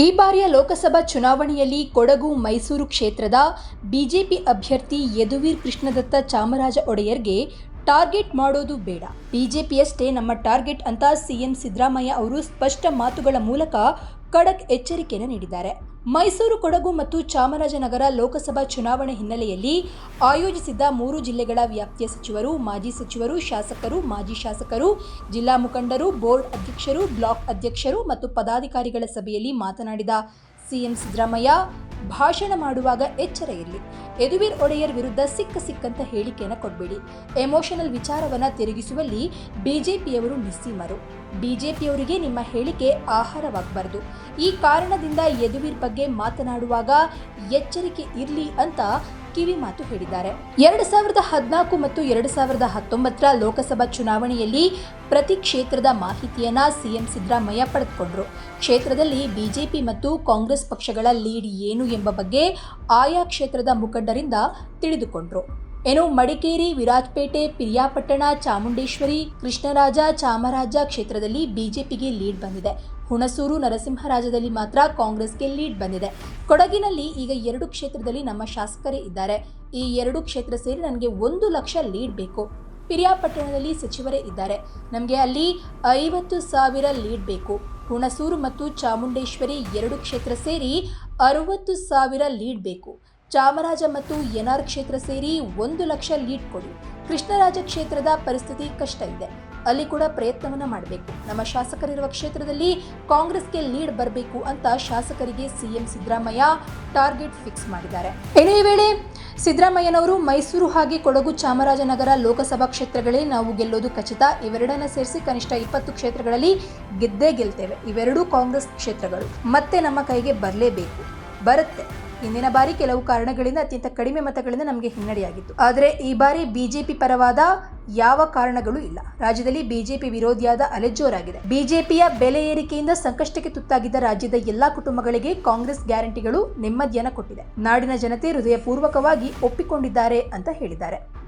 ಈ ಬಾರಿಯ ಲೋಕಸಭಾ ಚುನಾವಣೆಯಲ್ಲಿ ಕೊಡಗು, ಮೈಸೂರು ಕ್ಷೇತ್ರದ ಬಿಜೆಪಿ ಅಭ್ಯರ್ಥಿ ಯದುವೀರ್ ಕೃಷ್ಣದತ್ತ ಚಾಮರಾಜ ಒಡೆಯರ್ಗೆ ಟಾರ್ಗೆಟ್ ಮಾಡೋದು ಬೇಡ. ಬಿಜೆಪಿಯಷ್ಟೇ ನಮ್ಮ ಟಾರ್ಗೆಟ್ ಅಂತ ಸಿಎಂ ಸಿದ್ದರಾಮಯ್ಯ ಅವರು ಸ್ಪಷ್ಟ ಮಾತುಗಳ ಮೂಲಕ ಖಡಕ್ ಎಚ್ಚರಿಕೆಯನ್ನು ನೀಡಿದ್ದಾರೆ. ಮೈಸೂರು, ಕೊಡಗು ಮತ್ತು ಚಾಮರಾಜನಗರ ಲೋಕಸಭಾ ಚುನಾವಣೆ ಹಿನ್ನೆಲೆಯಲ್ಲಿ ಆಯೋಜಿಸಿದ್ದ ಮೂರು ಜಿಲ್ಲೆಗಳ ವ್ಯಾಪ್ತಿಯ ಸಚಿವರು, ಮಾಜಿ ಸಚಿವರು, ಶಾಸಕರು, ಮಾಜಿ ಶಾಸಕರು, ಜಿಲ್ಲಾ ಮುಖಂಡರು, ಬೋರ್ಡ್ ಅಧ್ಯಕ್ಷರು, ಬ್ಲಾಕ್ ಅಧ್ಯಕ್ಷರು ಮತ್ತು ಪದಾಧಿಕಾರಿಗಳ ಸಭೆಯಲ್ಲಿ ಮಾತನಾಡಿದ ಸಿಎಂ ಸಿದ್ದರಾಮಯ್ಯ ಭಾಷಣ ಮಾಡುವಾಗ ಎಚ್ಚರ ಇರಲಿ ಯದುವೀರ್ ಒಡೆಯರ್ ವಿರುದ್ಧ ಸಿಕ್ಕ ಸಿಕ್ಕಂತ ಹೇಳಿಕೆಯನ್ನು ಕೊಡಬೇಡಿ. ಎಮೋಷನಲ್ ವಿಚಾರವನ್ನ ತಿರುಗಿಸುವಲ್ಲಿ ಬಿಜೆಪಿಯವರು ನಿಸ್ಸೀಮರು ಬಿಜೆಪಿಯವರಿಗೆ ನಿಮ್ಮ ಹೇಳಿಕೆ ಆಹಾರವಾಗಬಾರದು. ಈ ಕಾರಣದಿಂದ ಯದುವೀರ್ ಬಗ್ಗೆ ಮಾತನಾಡುವಾಗ ಎಚ್ಚರಿಕೆ ಇರಲಿ ಅಂತ ಕಿವಿ ಮಾತು ಹೇಳಿದ್ದಾರೆ. ಎರಡು ಸಾವಿರದ ಹದಿನಾಲ್ಕು ಮತ್ತು ಎರಡು ಸಾವಿರದ ಹತ್ತೊಂಬತ್ತರ ಲೋಕಸಭಾ ಚುನಾವಣೆಯಲ್ಲಿ ಪ್ರತಿ ಕ್ಷೇತ್ರದ ಮಾಹಿತಿಯನ್ನ ಸಿಎಂ ಸಿದ್ದರಾಮಯ್ಯ ಪಡೆದುಕೊಂಡ್ರು. ಕ್ಷೇತ್ರದಲ್ಲಿ ಬಿಜೆಪಿ ಮತ್ತು ಕಾಂಗ್ರೆಸ್ ಪಕ್ಷಗಳ ಲೀಡ್ ಏನು ಎಂಬ ಬಗ್ಗೆ ಆಯಾ ಕ್ಷೇತ್ರದ ಮುಖಂಡರಿಂದ ತಿಳಿದುಕೊಂಡ್ರು. ಏನು ಮಡಿಕೇರಿ, ವಿರಾಜ್ಪೇಟೆ, ಪಿರಿಯಾಪಟ್ಟಣ, ಚಾಮುಂಡೇಶ್ವರಿ, ಕೃಷ್ಣರಾಜ, ಚಾಮರಾಜ ಕ್ಷೇತ್ರದಲ್ಲಿ ಬಿಜೆಪಿಗೆ ಲೀಡ್ ಬಂದಿದೆ. ಹುಣಸೂರು ನರಸಿಂಹರಾಜದಲ್ಲಿ ಮಾತ್ರ ಕಾಂಗ್ರೆಸ್ಗೆ ಲೀಡ್ ಬಂದಿದೆ. ಕೊಡಗಿನಲ್ಲಿ ಈಗ ಎರಡು ಕ್ಷೇತ್ರದಲ್ಲಿ ನಮ್ಮ ಶಾಸಕರೇ ಇದ್ದಾರೆ. ಈ ಎರಡು ಕ್ಷೇತ್ರ ಸೇರಿ ನನಗೆ ಒಂದು ಲಕ್ಷ ಲೀಡ್ ಬೇಕು. ಪಿರಿಯಾಪಟ್ಟಣದಲ್ಲಿ ಸಚಿವರೇ ಇದ್ದಾರೆ. ನಮಗೆ ಅಲ್ಲಿ ಐವತ್ತು ಸಾವಿರ ಲೀಡ್ ಬೇಕು. ಹುಣಸೂರು ಮತ್ತು ಚಾಮುಂಡೇಶ್ವರಿ ಎರಡು ಕ್ಷೇತ್ರ ಸೇರಿ ಅರುವತ್ತು ಸಾವಿರ ಲೀಡ್ ಬೇಕು. ಚಾಮರಾಜ ಮತ್ತು ಎನ್ಆರ್ ಕ್ಷೇತ್ರ ಸೇರಿ ಒಂದು ಲಕ್ಷ ಲೀಡ್ ಕೊಡಿ. ಕೃಷ್ಣರಾಜ ಕ್ಷೇತ್ರದ ಪರಿಸ್ಥಿತಿ ಕಷ್ಟ ಇದೆ. ಅಲ್ಲಿ ಕೂಡ ಪ್ರಯತ್ನವನ್ನ ಮಾಡಬೇಕು. ನಮ್ಮ ಶಾಸಕರಿರುವ ಕ್ಷೇತ್ರದಲ್ಲಿ ಕಾಂಗ್ರೆಸ್ಗೆ ಲೀಡ್ ಬರಬೇಕು ಅಂತ ಶಾಸಕರಿಗೆ ಸಿಎಂ ಸಿದ್ದರಾಮಯ್ಯ ಟಾರ್ಗೆಟ್ ಫಿಕ್ಸ್ ಮಾಡಿದ್ದಾರೆ. ಇದೇ ವೇಳೆ ಸಿದ್ದರಾಮಯ್ಯನವರು ಮೈಸೂರು ಹಾಗೆ ಕೊಡಗು ಚಾಮರಾಜನಗರ ಲೋಕಸಭಾ ಕ್ಷೇತ್ರಗಳೇ ನಾವು ಗೆಲ್ಲೋದು ಖಚಿತ. ಇವೆರಡನ್ನ ಸೇರಿಸಿ ಕನಿಷ್ಠ ಇಪ್ಪತ್ತು ಕ್ಷೇತ್ರಗಳಲ್ಲಿ ಗೆದ್ದೇ ಗೆಲ್ತೇವೆ. ಇವೆರಡೂ ಕಾಂಗ್ರೆಸ್ ಕ್ಷೇತ್ರಗಳು. ಮತ್ತೆ ನಮ್ಮ ಕೈಗೆ ಬರಲೇಬೇಕು. ಬರುತ್ತೆ. ಹಿಂದಿನ ಬಾರಿ ಕೆಲವು ಕಾರಣಗಳಿಂದ ಅತ್ಯಂತ ಕಡಿಮೆ ಮತಗಳಿಂದ ನಮಗೆ ಹಿನ್ನಡೆಯಾಗಿತ್ತು. ಆದರೆ ಈ ಬಾರಿ ಬಿಜೆಪಿ ಪರವಾದ ಯಾವ ಕಾರಣಗಳು ಇಲ್ಲ. ರಾಜ್ಯದಲ್ಲಿ ಬಿಜೆಪಿ ವಿರೋಧಿಯಾದ ಅಲೆ ಜೋರಾಗಿದೆ. ಬಿಜೆಪಿಯ ಬೆಲೆ ಏರಿಕೆಯಿಂದ ಸಂಕಷ್ಟಕ್ಕೆ ತುತ್ತಾಗಿದ್ದ ರಾಜ್ಯದ ಎಲ್ಲಾ ಕುಟುಂಬಗಳಿಗೆ ಕಾಂಗ್ರೆಸ್ ಗ್ಯಾರಂಟಿಗಳು ನೆಮ್ಮದಿಯನ್ನು ಕೊಟ್ಟಿದೆ. ನಾಡಿನ ಜನತೆ ಹೃದಯಪೂರ್ವಕವಾಗಿ ಒಪ್ಪಿಕೊಂಡಿದ್ದಾರೆ ಅಂತ ಹೇಳಿದ್ದಾರೆ.